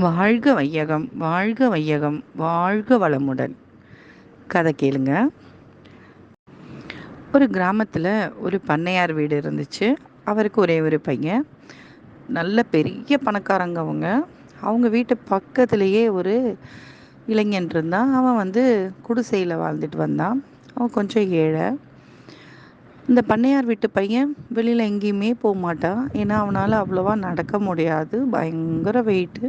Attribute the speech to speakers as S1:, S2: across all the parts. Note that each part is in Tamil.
S1: வாழ்க வையகம் வாழ்க வையகம் வாழ்க வளமுடன். கதை கேளுங்க. ஒரு கிராமத்தில் ஒரு பண்ணையார் வீடு இருந்துச்சு. அவருக்கு ஒரே ஒரு பையன். நல்ல பெரிய பணக்காரங்க அவங்க. அவங்க வீட்டு பக்கத்துலேயே ஒரு இளைஞன் இருந்தான். அவன் வந்து குடிசையில் வாழ்ந்துட்டு வந்தான். அவன் கொஞ்சம் ஏழை. இந்த பண்ணையார் வீட்டு பையன் வெளியில் எங்கேயுமே போக மாட்டான் ஏன்னா அவனால் அவ்வளோவா நடக்க முடியாது. பயங்கர வெயிட்டு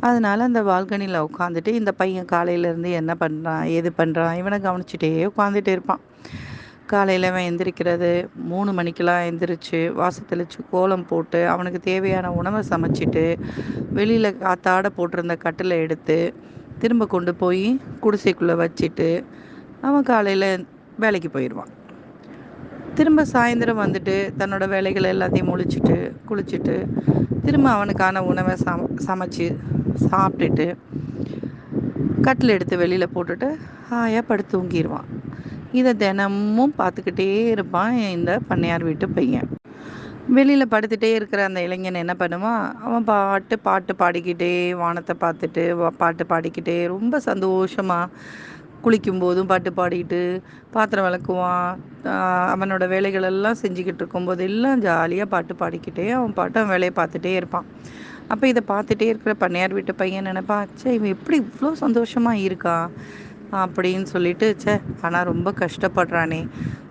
S1: அதனால் அந்த பால்கனியில் உட்காந்துட்டு இந்த பையன் காலையிலேருந்து என்ன பண்ணுறான் ஏது பண்ணுறான் இவனை கவனிச்சிட்டே உட்காந்துட்டு இருப்பான். காலையில் அவன் எந்திரிக்கிறது மூணு மணிக்கெலாம் எந்திரிச்சு வாச தெளித்து கோலம் போட்டு அவனுக்கு தேவையான உணவை சமைச்சிட்டு வெளியில் காத்தாட போட்டிருந்த கட்டில் எடுத்து திரும்ப கொண்டு போய் குடிசைக்குள்ளே வச்சுட்டு அவன் காலையில் வேலைக்கு போயிடுவான் திரும்ப சாயந்தரம் வந்துட்டு தன்னோட வேலைகளை எல்லாத்தையும் முழிச்சிட்டு குளிச்சுட்டு திரும்ப அவனுக்கான உணவை சம சமைச்சு சாப்பிட்டுட்டு கட்டில் எடுத்து வெளியில் போட்டுட்டு ஹாயாக படுத்து தூங்கிடுவான் இதை தினமும் பார்த்துக்கிட்டே இருப்பான் இந்த பண்ணையார் வீட்டு பையன். வெளியில் படுத்துகிட்டே இருக்கிற அந்த இளைஞன் என்ன பண்ணுவான்? அவன் பாட்டு பாட்டு பாடிக்கிட்டே வானத்தை பார்த்துட்டு பாட்டு பாடிக்கிட்டே ரொம்ப சந்தோஷமாக குளிக்கும்போதும் பாட்டு பாடிக்கிட்டு பாத்திரம் விளக்குவான். அவனோட வேலைகள் எல்லாம் செஞ்சுக்கிட்டு இருக்கும்போது எல்லாம் ஜாலியாக பாட்டு பாடிக்கிட்டே அவன் பாட்டு அவன் வேலையை பார்த்துட்டே இருப்பான். அப்போ இதை பார்த்துட்டே இருக்கிற பண்ணையார் வீட்டு பையன் நினைப்பான் சே இவன் எப்படி இவ்வளோ சந்தோஷமாக இருக்கா? அப்படின்னு சொல்லிட்டு சே ஆனால் ரொம்ப கஷ்டப்படுறானே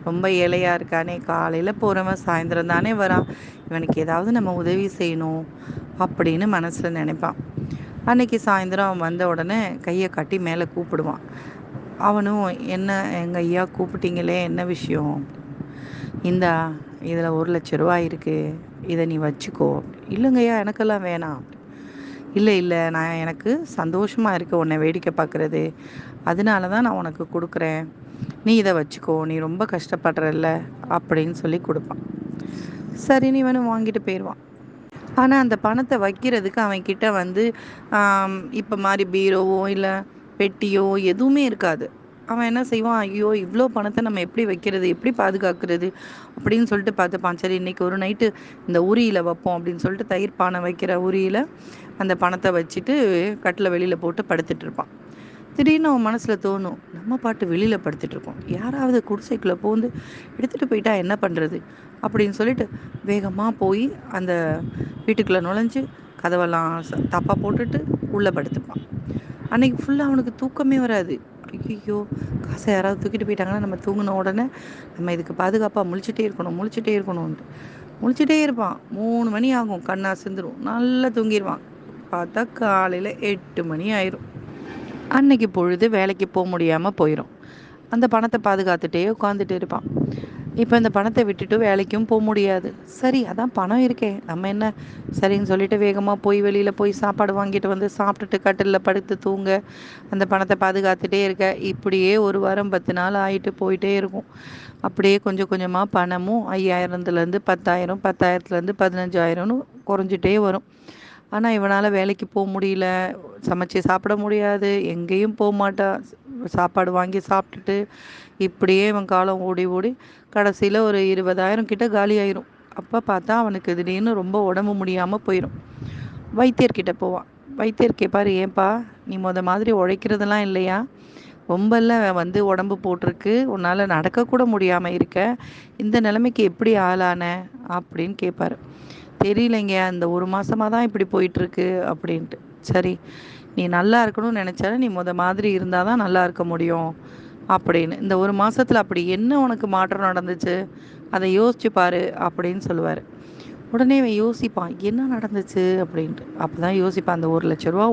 S1: ரொம்ப ஏழையாக இருக்கானே காலையில் போகிறவன் சாயந்தரம் தானே வரான் இவனுக்கு ஏதாவது நம்ம உதவி செய்யணும் அப்படின்னு மனசில் நினைப்பான். அன்னைக்கு சாயந்தரம் அவன் வந்த உடனே கையை காட்டி மேலே கூப்பிடுவான். அவனும் என்ன எங்கள் ஐயா கூப்பிட்டீங்களே என்ன விஷயம்? இந்தா இதில் ஒரு லட்ச ரூபா இருக்குது இதை நீ வச்சுக்கோ. இல்லைங்கய்யா எனக்கெல்லாம் வேணாம். இல்லை இல்லை நான் எனக்கு சந்தோஷமாக இருக்குது உன்னை வேடிக்கை பார்க்குறது அதனால தான் நான் உனக்கு கொடுக்குறேன். நீ இதை வச்சுக்கோ நீ ரொம்ப கஷ்டப்படுறல்ல அப்படின்னு சொல்லி கொடுப்பான். சரி நீ வாங்கிட்டு போயிடுவான் ஆனால் அந்த பணத்தை வைக்கிறதுக்கு அவன்கிட்ட வந்து இப்போ மாதிரி பீரோவோ இல்லை பெட்டியோ எதுவுமே இருக்காது. அவன் என்ன செய்வான்? ஐயோ இவ்வளோ பணத்தை நம்ம எப்படி வைக்கிறது? எப்படி பாதுகாக்கிறது? அப்படின்னு சொல்லிட்டு பார்த்துப்பான். சரி இன்றைக்கி ஒரு நைட்டு இந்த உரியில் வைப்போம் அப்படின்னு சொல்லிட்டு தயிர் பானை வைக்கிற உரியில் அந்த பணத்தை வச்சுட்டு கட்டில் வெளியில் போட்டு படுத்துட்டு இருப்பான். திடீர்னு அவன் மனசில் தோணும் நம்ம பாட்டு வெளியில் படுத்துட்டு இருக்கோம். யாராவது குடிசைக்குள்ளே போந்து எடுத்துகிட்டு போயிட்டா என்ன பண்ணுறது அப்படின்னு சொல்லிட்டு வேகமாக போய் அந்த வீட்டுக்குள்ளே நுழைஞ்சு கதவெல்லாம் தப்பாக போட்டுட்டு உள்ளே படுத்துப்பான். அன்னைக்கு ஃபுல்லாக அவனுக்கு தூக்கமே வராது. ஐயோ காசை யாராவது தூக்கிட்டு போயிட்டாங்கன்னா நம்ம தூங்கின உடனே நம்ம இதுக்கு பாதுகாப்பாக முழிச்சிட்டே இருக்கணும் முழிச்சிட்டே இருக்கணும்ன்ட்டு. முழிச்சிட்டே இருப்பான். மூணு மணி ஆகும் கண்ணா சிந்துடும் நல்லா தூங்கிடுவான் பார்த்தா காலையில் எட்டு மணி ஆயிரும். அன்னைக்கு பொழுது வேலைக்கு போக முடியாமல் போயிடும் அந்த பணத்தை பாதுகாத்துட்டே உட்காந்துட்டு இருப்பான். இப்போ இந்த பணத்தை விட்டுட்டு வேலைக்கும் போக முடியாது. சரி அதான் பணம் இருக்கே. நம்ம என்ன? சரின்னு சொல்லிட்டு வேகமாக போய் வெளியில் போய் சாப்பாடு வாங்கிட்டு வந்து சாப்பிட்டுட்டு கட்டிலில் படுத்து தூங்க அந்த பணத்தை பாதுகாத்துட்டே இருக்க. இப்படியே ஒரு வாரம் பத்து நாள் ஆகிட்டு போயிட்டே இருக்கும். அப்படியே கொஞ்சம் கொஞ்சமாக பணமும் ஐயாயிரத்துலேருந்து பத்தாயிரம் பத்தாயிரத்துலேருந்து பதினஞ்சாயிரம்னு குறைஞ்சிட்டே வரும். ஆனால் இவனால் வேலைக்கு போக முடியல. சமைச்சு சாப்பிட முடியாது. எங்கேயும் போக மாட்டான் சாப்பாடு வாங்கி சாப்பிட்டுட்டு இப்படியே இவன் காலம் ஓடி ஓடி கடைசியில் ஒரு இருபதாயிரம் கிட்ட காலி ஆயிரும். அப்போ பார்த்தா அவனுக்கு திடீர்னு ரொம்ப உடம்பு முடியாமல் போயிடும் வைத்தியர்கிட்ட போவான். வைத்தியர் கேட்பார் ஏன்பா நீ முத மாதிரி உழைக்கிறதெல்லாம் இல்லையா? ரொம்பல வந்து உடம்பு போட்டிருக்கு. உன்னால் நடக்கக்கூட முடியாமல் இருக்க. இந்த நிலைமைக்கு எப்படி ஆளான? அப்படின்னு கேட்பாரு தெரியலைங்க. அந்த ஒரு மாதமாக தான் இப்படி போயிட்டுருக்கு அப்படின்ட்டு. சரி நீ நல்லா இருக்கணும்னு நினச்சாலும் நீ முத மாதிரி இருந்தால் தான் நல்லா இருக்க முடியும் அப்படின்னு. இந்த ஒரு மாதத்தில் அப்படி என்ன உனக்கு மாற்றம் நடந்துச்சு? அதை யோசிச்சு பாரு அப்படின்னு சொல்லுவார். உடனே இவன் யோசிப்பான் என்ன நடந்துச்சு? அப்படின்ட்டு. அப்போ தான் யோசிப்பான் அந்த ஒரு லட்ச ரூபா